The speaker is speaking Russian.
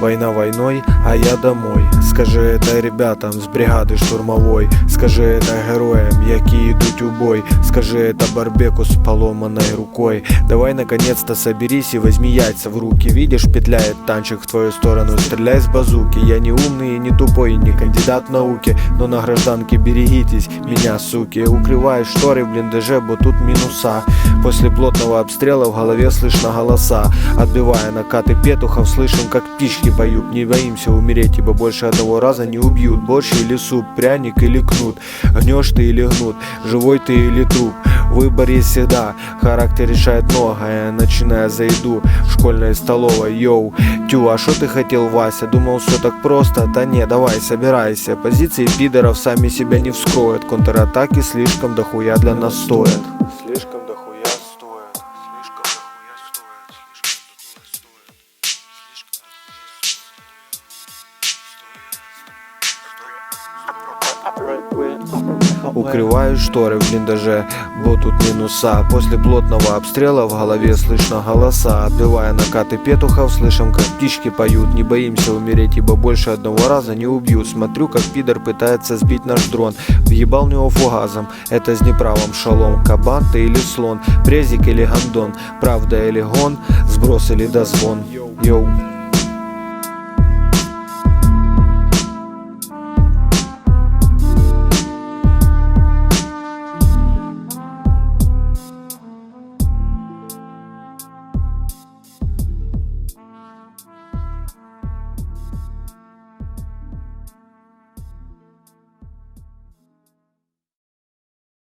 Война войной, а я домой. Скажи это ребятам з бригади штурмовой. Скажи это героям, які йдуть у бой. Скажи это Барбеку с поломанной рукой. Давай наконец-то соберись и возьми яйца в руки. Видишь, петляет танчик в твою сторону, стреляй с базуки. Я не умный и не тупой, и не кандидат науки, но на гражданке берегитесь меня, суки. Укрываю шторы в блиндаже, бо тут минуса. После плотного обстрела в голове слышно голоса. Отбивая накаты петухов, слышим, как птички поют. Не боимся умереть, ибо больше одного раза не убьют. Борщ или суп, пряник или кнут. Гнешь ты или гнут, живой ты или труп. Выбор есть всегда, характер решает многое, начиная за еду в школьной столовой. Йоу, тю, а что ты хотел, Вася? Думал, все так просто? Да не, давай, собирайся. Позиции пидоров сами себя не вскроют. Контратаки слишком дохуя для нас стоят. Укрываю шторы в блиндаже, бо тут минуса. После плотного обстрела в голове слышно голоса. Отбивая накаты петухов, слышим, как птички поют. Не боимся умереть, ибо больше одного раза не убьют. Смотрю, как пидор пытается сбить наш дрон. Въебал него фугазом, это с неправом. Шалом Кабан ты или слон, презик или гандон? Правда или гон, сброс или дозвон? Йоу